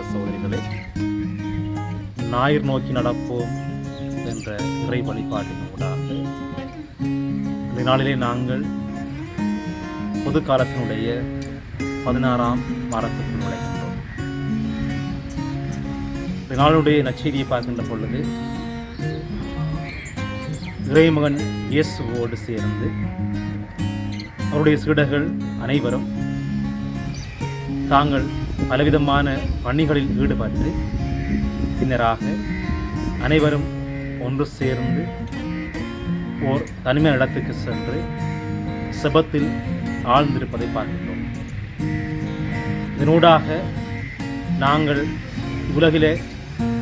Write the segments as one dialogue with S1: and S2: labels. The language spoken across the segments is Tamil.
S1: சகோதர சகோதரிகளே ஞாயிறு நோக்கி நடப்போம் என்ற இறை வழிபாட்டின் ஊடாக. இந்த நாளிலே நாங்கள் பொது காலத்தினுடைய பதினாறாம் வாரத்துக்குள் நுழைகின்றோம். இந்த நாளுடைய நச்செய்தியை பார்க்கின்ற பொழுது இறைமகன் இயேசுவோடு சேர்ந்து அவருடைய சீடர்கள் அனைவரும் தாங்கள் பலவிதமான பணிகளில் ஈடுபட்டு பின்னராக அனைவரும் ஒன்று சேர்ந்து ஓர் தனிமை இடத்துக்கு சென்று செபத்தில் ஆழ்ந்திருப்பதை பார்க்கிறோம் இதனூடாக நாங்கள் உலகிலே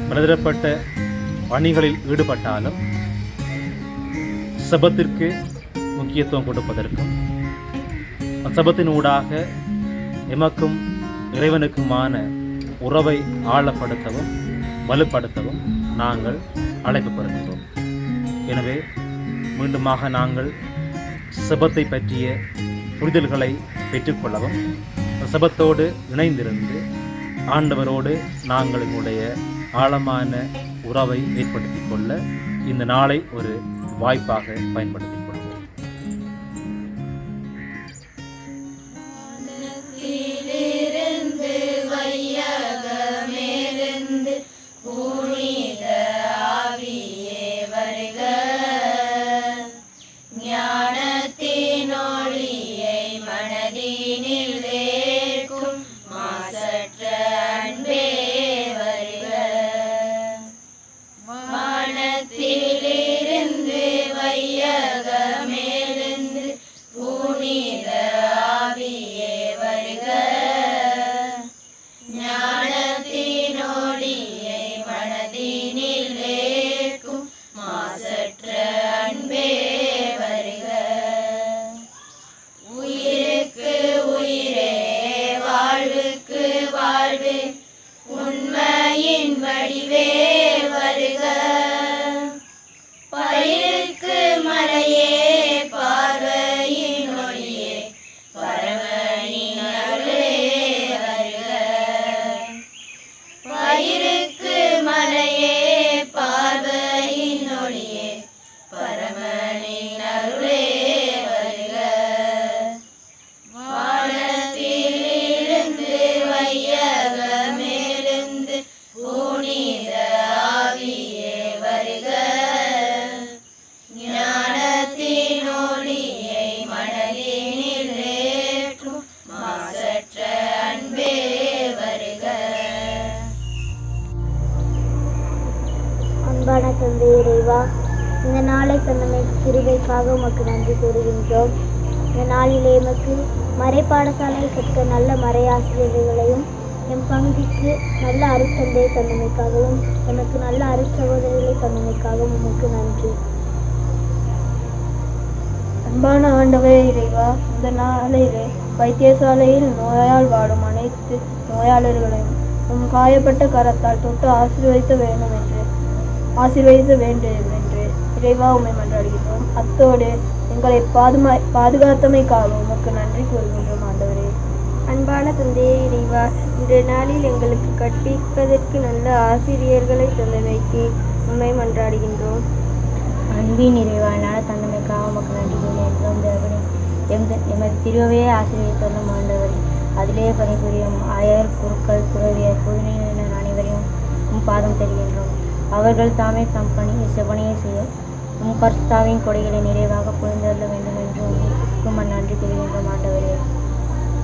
S1: பலதரப்பட்ட பணிகளில் ஈடுபட்டாலும் செபத்திற்கு முக்கியத்துவம் கொடுப்பதற்கும் சபத்தினூடாக எமக்கும் இறைவனுக்குமான உறவை ஆழப்படுத்தவும் வலுப்படுத்தவும் நாங்கள் அழைப்பு பெறுகின்றோம் எனவே மீண்டுமாக நாங்கள் செபத்தை பற்றிய புரிதல்களை பெற்றுக்கொள்ளவும் செபத்தோடு இணைந்திருந்து ஆண்டவரோடு நாங்கள் எங்களுடைய ஆழமான உறவை ஏற்படுத்திக் கொள்ள இந்த நாளை ஒரு வாய்ப்பாக
S2: பயன்படுத்தி உமக்கு நன்றி கூறுகின்றோம். இந்த நாளிலே எமக்கு மறை பாடசாலையில் கற்க நல்ல மறையாசிரியர்களையும் என் பங்கிற்கு நல்ல அருத்தந்தை தந்தமைக்காகவும் எனக்கு நல்ல அருட்சகோதரிகளை தந்தமைக்காகவும் உமக்கு நன்றி.
S3: அன்பான ஆண்டவே இறைவா இந்த நாளிலே வைத்தியசாலையில் நோயால் வாடும் அனைத்து நோயாளர்களையும் உன் காயப்பட்ட கரத்தால் தொட்டு ஆசீர்வதிக்க வேண்டும் என்று ஆசீர்வதிக்க வேண்டும் இறைவா உம்மை மன்றாடுகிறோம் அத்தோடு எங்களை பாதுமா பாதுகாத்தமைக்காக உமக்கு நன்றி கூறுகின்றோம் ஆண்டவரே.
S2: அன்பான தந்தையே இறைவா இன்றைய நாளில் எங்களுக்கு கற்பிப்பதற்கு நல்ல ஆசிரியர்களை தந்தமைக்கு உண்மை மன்றாடுகின்றோம்.
S4: அன்பின் நிறைவான தந்தமைக்காக உமக்கு நன்றி கூறுகின்றோம் தேவனே எம் எமது திருவையை ஆசிரியர் ஆண்டவரே. அதிலே பணிபுரியும் ஆயர் குருக்கள் துறவியர் பொதுநிலையினர் அனைவரையும் பாதம் தருகின்றோம். அவர்கள் தாமே தம் பணியை செவனையை செய்ய உம் பர்ஸ்தாவின் கொடைகளை நிறைவாக புரிந்தள்ள வேண்டும் என்று உமக்கு நன்றி கூறுகின்றோம் ஆண்டவரே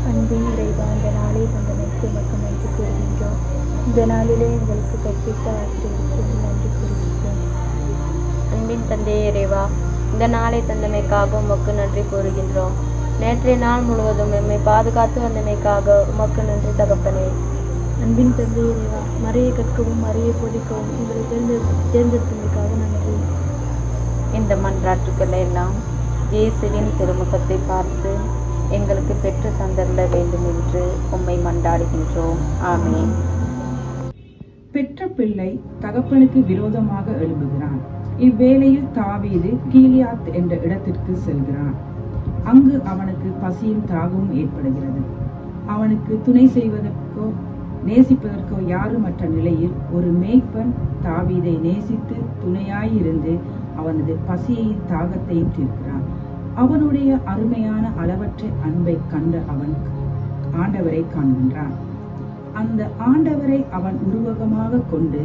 S3: அன்பின் இறைவா இந்த நாளை தந்தமைக்கு உமக்கு நன்றி கூறுகின்றோம். இந்த நாளிலே எங்களுக்கு கற்பித்த ஆசிரியருக்கு நன்றி கூறுகின்றோம்.
S4: அன்பின் தந்தையே இறைவா இந்த நாளை தந்தமைக்காக உமக்கு நன்றி கூறுகின்றோம். நேற்றைய நாள் முழுவதும் எம்மை பாதுகாத்து வந்தமைக்காக உமக்கு நன்றி தகப்பனே.
S3: அன்பின் தந்தை இறைவா மறையை கற்கவும் மறையை போதிக்கவும் தேர்ந்தெடு தேர்ந்தெடுத்தமைக்காக நன்றி.
S4: இந்த மன்றாட்டுக்களை எல்லாம் இயேசுவின் திருமுகத்தை பார்த்து எங்களுக்கு பெற்று தந்தள்ள வேண்டும் என்று உம்மை மன்றாடுகின்றோம். ஆமென்.
S5: பெற்ற பிள்ளை தகப்பனுக்கு விரோதமாக எழும்புகிறான். இவ்வேளையில் தாவீது கீலியாத் என்ற இடத்திற்கு செல்கிறான். அங்கு அவனுக்கு பசியும் தாகமும் ஏற்படுகிறது. அவனுக்கு துணை செய்வதற்கோ நேசிப்பதற்கோ யாருமற்ற நிலையில் ஒரு மேய்ப்பன் தாவீதை நேசித்து துணையாயிருந்து அவனது பசியை தாகத்தை தீர்க்கிறான். அவனுடைய அருமையான அளவற்ற அன்பை கண்ட அவன் ஆண்டவரை காண்கின்றான். அந்த ஆண்டவரை அவன் உருவகமாக கொண்டு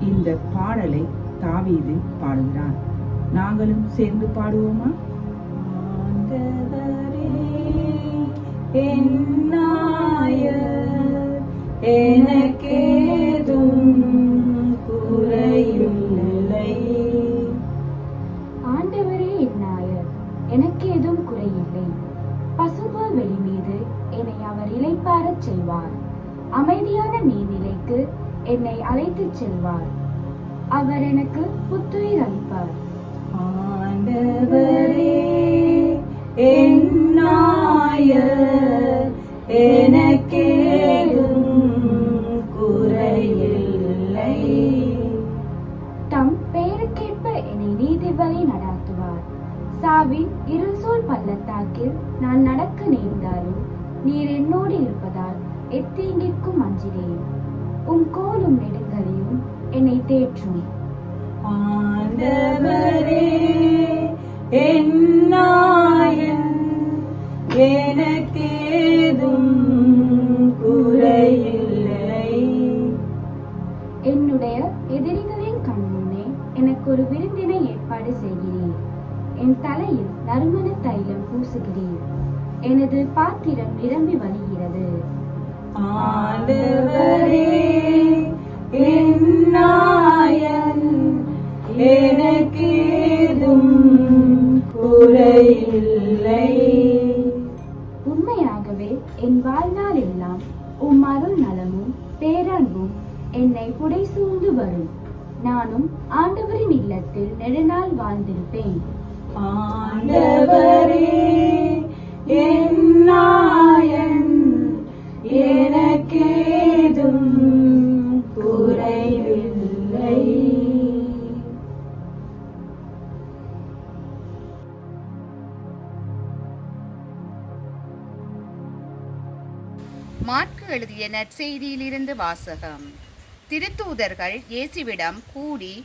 S5: இந்த பாடலை தாவீது பாடுகிறான். நாங்களும் சேர்ந்து பாடுவோமா? ஆண்டவரே எனக்கேதும்
S6: செய்வார். அமைதியான நீர்நிலைக்கு என்னை அழைத்துச் செல்வார். அவர் எனக்கு புத்துயிர் அளிப்பார்.
S5: ஆண்டவரே என்னாயர் எனக்கேதும் குறையில்லை.
S6: தம் பெயருக்கேற்ப என்னை நீதி வழி நடாத்துவார். சாவின் இருள் சூழ் பள்ளத்தாக்கில் நான் நடக்க நேர்ந்தாலும் நீர் என்னோடு இருப்பதால் எத்தீங்கிற்கும் அஞ்சினேன் உம் கோலும் நெடுங்களையும் என்னை தேற்றும்.
S5: ஆண்டவரே என்னாயன் எனக்கேதும் குறையில்லை.
S6: என்னுடைய எதிரிகளின் கண் முன்னே எனக்கு ஒரு விருந்தினை ஏற்பாடு செய்கிறீர். என் தலையில் நறுமண தைலம் பூசுகிறீர். எனது பாத்திரம் நிரம்பி வழிகிறது.
S5: ஆண்டவரே எனக்கேதும் குறையில்லை.
S6: உண்மையாகவே என் வாழ்நாள் எல்லாம் உம் அருள் நலமும் பேரன்பும் என்னை புடைசூழ்ந்து வரும். நானும் ஆண்டவரின் இல்லத்தில் நெடுநாள் வாழ்ந்திருப்பேன்.
S5: ஆண்டவரே என்னாயன் எனக்கேதும் குறைவில்லை.
S7: மாற்கு எழுதிய நற்செய்தியிலிருந்து வாசகம். திருத்தூதர்கள் இயேசுவிடம் கூடி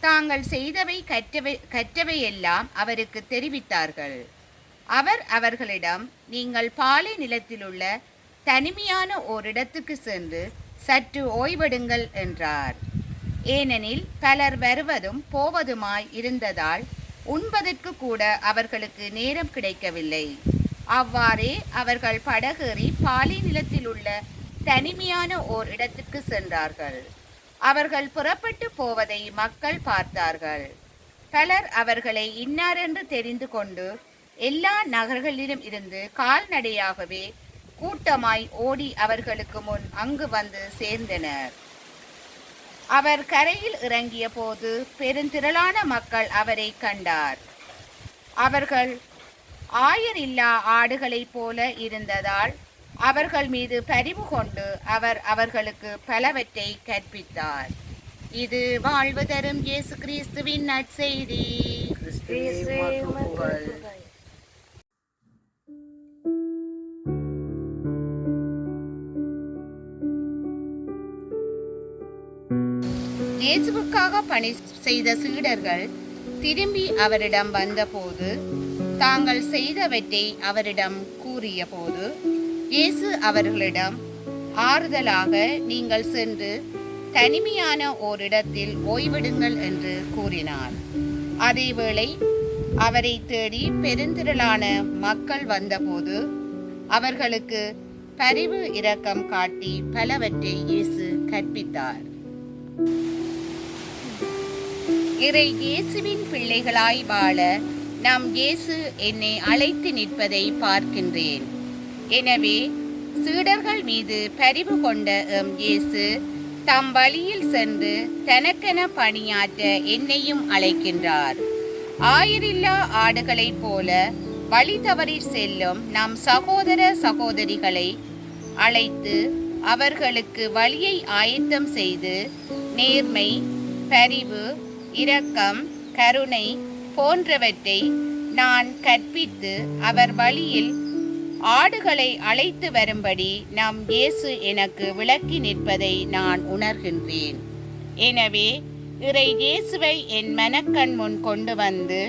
S7: தாங்கள் செய்தவை கற்றவை கற்றவையெல்லாம் அவருக்கு தெரிவித்தார்கள். அவர் அவர்களிடம் நீங்கள் பாலை நிலத்திலுள்ள தனிமையான ஓரிடத்துக்கு சென்று சற்று ஓய்வெடுங்கள் என்றார். ஏனெனில் பலர் வருவதும் போவதுமாய் இருந்ததால் உண்பதற்கு கூட அவர்களுக்கு நேரம் கிடைக்கவில்லை. அவ்வாறே அவர்கள் படகேறி பாலை நிலத்தில் உள்ள தனிமையான ஓர் இடத்துக்கு சென்றார்கள். அவர்கள் புறப்பட்டு போவதை மக்கள் பார்த்தார்கள். பலர் அவர்களை இன்னார் என்று தெரிந்து கொண்டு எல்லா நகர்களிலும் இருந்து கால்நடையாகவே கூட்டமாய் ஓடி அவர்களுக்கு முன் அங்கு வந்து சேர்ந்தனர். அவர் கரையில் இறங்கிய போது பெருந்திரளான மக்கள் அவரை கண்டார். அவர்கள் ஆயரில்லா ஆடுகளைப் போல இருந்ததால் அவர்கள் மீது பரிவு கொண்டு அவர் அவர்களுக்கு பலவற்றை கற்பித்தார். இது வாழ்வு தரும் இயேசு கிறிஸ்துவின் நற்செய்தி. இயேசுவுக்காக பணி செய்த சீடர்கள் திரும்பி அவரிடம் வந்தபோது தாங்கள் செய்தவற்றை அவரிடம் கூறியபோது இயேசு அவர்களிடம் ஆறுதலாக நீங்கள் சென்று தனிமையான ஓரிடத்தில் ஓய்விடுங்கள் என்று கூறினார். அதேவேளை அவரை தேடி பெருந்திரளான மக்கள் வந்தபோது அவர்களுக்கு பரிவு இரக்கம் காட்டி பலவற்றை இயேசு கற்பித்தார். இறை இயேசுவின் பிள்ளைகளாய் வாழ நாம் இயேசு என்னை அழைத்து நிற்பதை பார்க்கின்றேன். எனவே சீடர்கள் மீது பரிவு கொண்ட எம் இயேசு தம் வழியில் சென்று தனக்கென பணியாற்ற என்னையும் அழைக்கின்றார். ஆயிரில்லா ஆடுகளைப் போல வழி தவறி செல்லும் நம் சகோதர சகோதரிகளை அழைத்து அவர்களுக்கு வழியை ஆயத்தம் செய்து நேர்மை பரிவு இரக்கம் கருணை போன்றவற்றை நான் கற்பித்து அவர் வழியில் ஆடுகளை அழைத்து வரும்படி நம் இயேசு எனக்கு விளக்கி நிற்பதை நான் உணர்கின்றேன். எனவே இறை இயேசுவை என் மனக்கண் முன் கொண்டு வந்து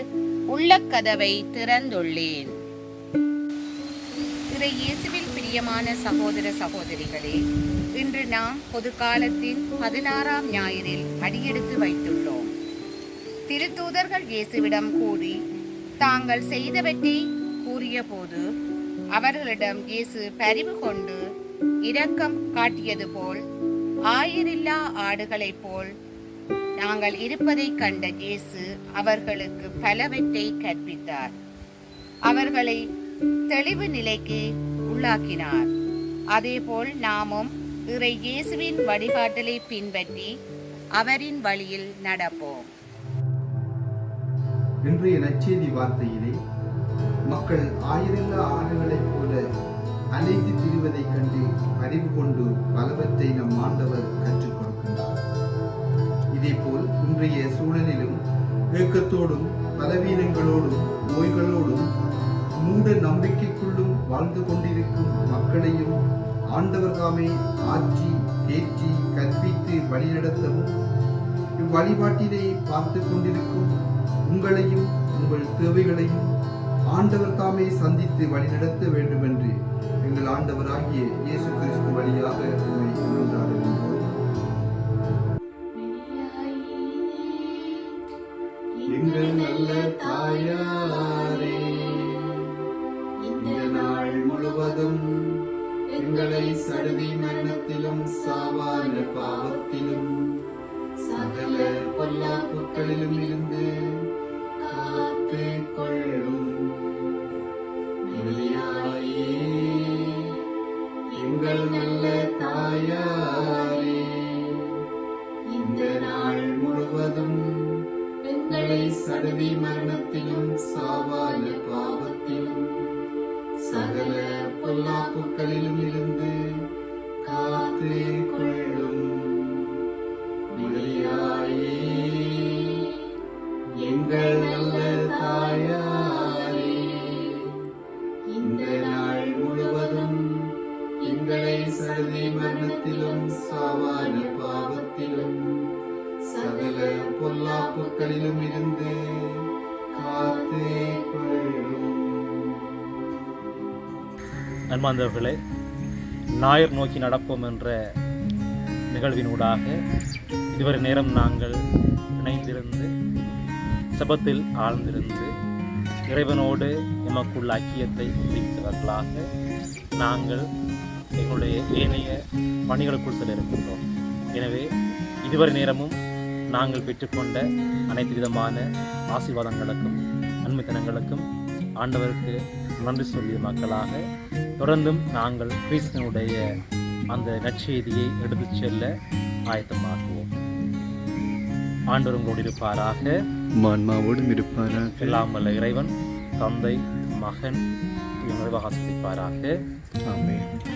S7: உள்ளக்கதவை திறந்துள்ளேன். இறை இயேசுவில் பிரியமான சகோதர சகோதரிகளே இன்று நாம் பொது காலத்தின் பதினாறாம் ஞாயிறில் அடியெடுத்து வைத்துள்ளோம். திருத்தூதர்கள் இயேசுவிடம் கூறி தாங்கள் செய்தவற்றை கூறியபோது அவர்களிடம் இயேசு பரிவு கொண்டு இரக்கம் காட்டியது போல் ஆயிரில்லா ஆடுகளைப் போல் நாங்கள் இருப்பதைக் கண்ட இயேசு அவர்களுக்கு பலவற்றை கற்பித்தார். அவர்களை தெளிவு நிலைக்கு உள்ளாக்கினார். அதேபோல் நாமும் இறை இயேசுவின் வழிகாட்டலை பின்பற்றி அவரின் வழியில் நடப்போம்.
S8: இன்றைய நச்செய்தி வார்த்தையிலே மக்கள் ஆயிரல்லா ஆடுகளைப் போல அலைந்து திரிவதைக் கண்டு அறிவு கொண்டு பலவற்றை நம் ஆண்டவர் கற்றுக் கொடுக்கின்றார். இதேபோல் இன்றைய சூழலிலும் ஏக்கத்தோடும் பலவீனங்களோடும் நோய்களோடும் மூட நம்பிக்கைக்குள்ளும் வாழ்ந்து கொண்டிருக்கும் மக்களையும் ஆண்டவர் தாமே ஆற்றி தேற்றி கற்பித்து வழிநடத்தவும் இவ்வழிபாட்டினை பார்த்து கொண்டிருக்கும் உங்களையும் உங்கள் தேவைகளையும் ஆண்டவர் தாமே சந்தித்து வழிநடத்த வேண்டும் என்று எங்கள் ஆண்டவராகிய இயேசு கிறிஸ்து வழியாக உண்மை கொண்டாடுகின்றோம் எங்கள் நல்ல தாயாரே இந்த நாள் முழுவதும் எங்களை சடுதி மரணத்திலும் சாவாய பாவத்திலும் சகல பொல்லாப்புகளிலும் இருந்து காத்து கொள்ளும் மரியாயே எங்கள் நல்ல தாயாரே இந்த நாள் முழுவதும் எங்களை சடுதி மரணத்திலும் சாவான பாவத்திலும் சகல பொல்லாப்புகளிலும் இருந்து காத்தே கொள்ளும்.
S1: அன்பார்ந்தவர்களே நாயர் நோக்கி நடப்போம் என்ற நிகழ்வினூடாக இதுவரை நேரம் நாங்கள் இணைந்திருந்து செபத்தில் ஆழ்ந்திருந்து இறைவனோடு எமக்குள்ள ஐக்கியத்தை குறித்தவர்களாக நாங்கள் எங்களுடைய ஏனைய பணிகளுக்குள் செல்ல இருக்கின்றோம். எனவே இதுவரை நேரமும் நாங்கள் பெற்றுக்கொண்ட அனைத்து விதமான ஆசீர்வாதங்களுக்கும் நன்மைத்தனங்களுக்கும் ஆண்டவருக்கு நன்றி சொல்லிய மக்களாக தொடர்ந்தும் நாங்கள் கிறிஸ்தனுடைய அந்த நற்செய்தியை எடுத்துச் செல்ல ஆயத்தமாகுவோம் ஆண்டவர் உங்களோடு இருப்பாராக.
S9: மான்மாவோடும் இருப்பாராக.
S1: எல்லாம் வல்ல இறைவன் தந்தை மகன் ஆசிரிப்பாராக
S9: ஆமென்.